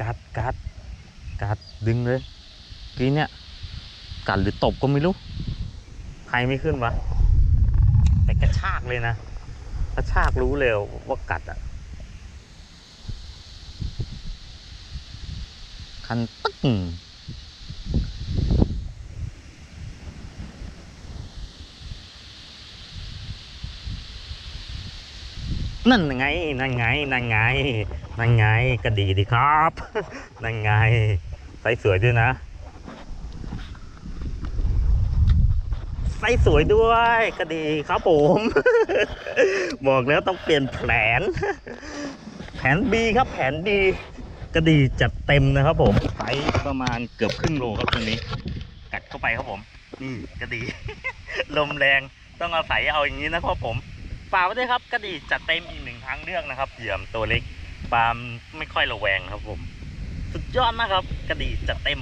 กัดกัดกัดดึงเลยกีเนี่ยกัดหรือตบก็ไม่รู้ใครไม่ขึ้นวะแต่กระชากเลยนะกระชากรู้เลยว่ากัดอะคันตึ้ง นั่นไง นั่นไง นั่นไง นั่นไงก็ดีดีครับ นั่นไงไซส์สวยด้วยนะไซส์สวยด้วยก็ดีครับผม บอกแล้วต้องเปลี่ยนแผน แผน B ครับแผน D ก็ดีจัดเต็มนะครับผมไซส์ประมาณเกือบครึ่งโลครับตัวนี้ กัดเข้าไปครับผม นี่ก็ดี ลมแรงต้องอาศัยเอาอย่างนี้นะครับผม ฝากไว้ด้วยครับกระดีจัดเต็มอีกหนึ่งทางเลือกนะครับเหยื่อมตัวเล็กปาล์มไม่ค่อยระแวงครับผม สุดยอดมากครับกระดีจัดเต็ม